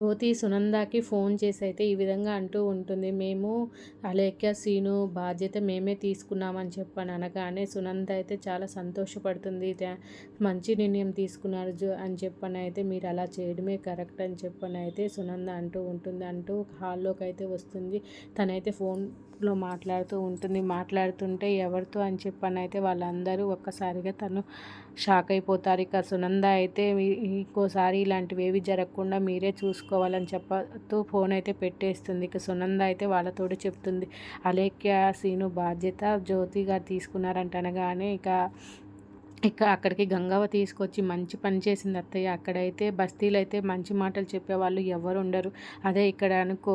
జ్యోతి సునందాకి phone చేసి అయితే ఈ విధంగా అంటూ ఉంటుంది. మేము అలేఖ్య సీను బాధ్యత మేమే తీసుకున్నామని చెప్పాను అనగానే సునంద అయితే చాలా సంతోషపడుతుంది. మంచి నిర్ణయం తీసుకున్నారు అని చెప్పాను అయితే మీరు అలా చేయడమే కరెక్ట్ అని చెప్పాను అయితే సునంద అంటూ ఉంటుంది. అంటూ హాల్లోకి అయితే వస్తుంది. తనైతే ఫోన్లో మాట్లాడుతూ ఉంటుంది. మాట్లాడుతుంటే ఎవరితో అని చెప్పాను అయితే వాళ్ళందరూ ఒక్కసారిగా తను షాక్ అయిపోతారు. ఇక సునంద అయితే ఇంకోసారి ఇలాంటివి ఏవి జరగకుండా మీరే చేసుకోవాలని చెప్పతూ ఫోన్ అయితే పెట్టేస్తుంది. ఇక సునంద అయితే వాళ్ళతోటి చెప్తుంది. అలేఖ్య సీను బాధ్యత జ్యోతి గారు తీసుకున్నారంట అనగానే ఇక ఇక అక్కడికి గంగవ్వ తీసుకొచ్చి మంచి పని చేసింది అత్తయ్య. అక్కడైతే బస్తీలు అయితే మంచి మాటలు చెప్పేవాళ్ళు ఎవరు ఉండరు. అదే ఇక్కడ అనుకో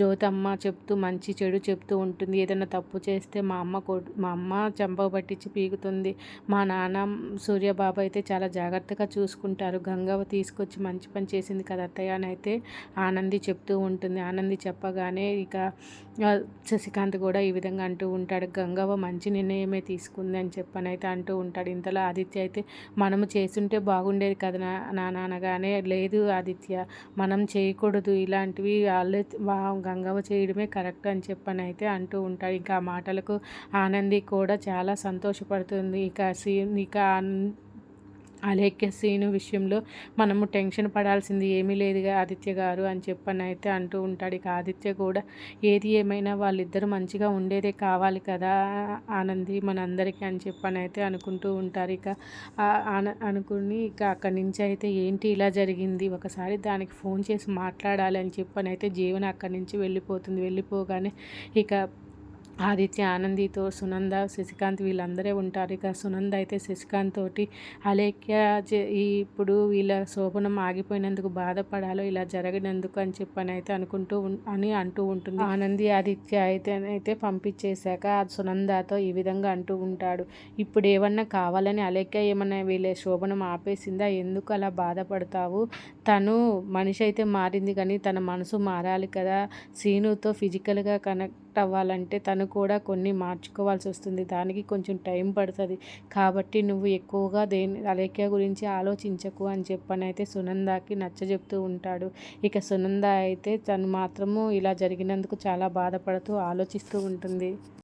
జ్యోతమ్మ చెప్తూ మంచి చెడు చెప్తూ ఉంటుంది. ఏదైనా తప్పు చేస్తే మా అమ్మ కొడు మా అమ్మ చెంప పట్టించి పీకుతుంది. మా నాన్న సూర్యబాబు అయితే చాలా జాగ్రత్తగా చూసుకుంటారు. గంగవ్వ తీసుకొచ్చి మంచి పని చేసింది కదా అత్తయ్య అని అయితే ఆనంది చెప్తూ ఉంటుంది. ఆనంది చెప్పగానే ఇక శశికాంత్ కూడా ఈ విధంగా అంటూ ఉంటాడు. గంగవ్వ మంచి నిర్ణయమే తీసుకుంది అని చెప్పనైతే అంటూ ఉంటాడు. ఇంత అంతలో ఆదిత్య అయితే మనము చేస్తుంటే బాగుండేది కదా నా నాన్నగానే లేదు ఆదిత్య మనం చేయకూడదు ఇలాంటివి వాళ్ళే గంగవ్వ చేయడమే కరెక్ట్ అని చెప్పని అయితే అంటూ ఉంటాడు. ఇంకా ఆ మాటలకు ఆనంది కూడా చాలా సంతోషపడుతుంది. ఇక సీ ఇక అలేఖ్య సీను విషయంలో మనము టెన్షన్ పడాల్సింది ఏమీ లేదుగా ఆదిత్య గారు అని చెప్పని అయితే అంటూ ఉంటాడు. ఇక ఆదిత్య కూడా ఏది ఏమైనా వాళ్ళిద్దరూ మంచిగా ఉండేదే కావాలి కదా ఆనంది మనందరికీ అని చెప్పని అయితే అనుకుంటూ ఉంటారు. ఇక అనుకుని ఇక అక్కడి నుంచి అయితే ఏంటి ఇలా జరిగింది? ఒకసారి దానికి ఫోన్ చేసి మాట్లాడాలి అని చెప్పని అయితే జీవన అక్కడి నుంచి వెళ్ళిపోతుంది. వెళ్ళిపోగానే ఇక ఆదిత్య ఆనందితో సునంద శశికాంత్ వీళ్ళందరే ఉంటారు. ఇక సునంద అయితే శశికాంత్ తోటి అలేఖ్య ఇప్పుడు వీళ్ళ శోభనం ఆగిపోయినందుకు బాధపడాలో ఇలా జరిగినందుకు అని చెప్పని అయితే అనుకుంటూ అని అంటూ ఉంటుంది. ఆనంది ఆదిత్య అయితే అయితే పంపించేశాక సునందతో ఈ విధంగా అంటూ ఉంటాడు. ఇప్పుడు ఏమన్నా కావాలని అలేఖ్య ఏమన్నా వీళ్ళ శోభనం ఆపేసిందా? ఎందుకు అలా బాధపడతావు? తను మనిషి అయితే మారింది కానీ తన మనసు మారాలి కదా. సీనుతో ఫిజికల్గా కనెక్ట్ కనెక్ట్ అవ్వాలంటే తను కూడా కొన్ని మార్చుకోవాల్సి వస్తుంది. దానికి కొంచెం టైం పడుతుంది. కాబట్టి నువ్వు ఎక్కువగా దేని అలేఖ్య గురించి ఆలోచించకు అని చెప్పని అయితే సునందాకి నచ్చజెప్తూ ఉంటాడు. ఇక సునంద అయితే తను మాత్రము ఇలా జరిగినందుకు చాలా బాధపడుతూ ఆలోచిస్తూ ఉంటుంది.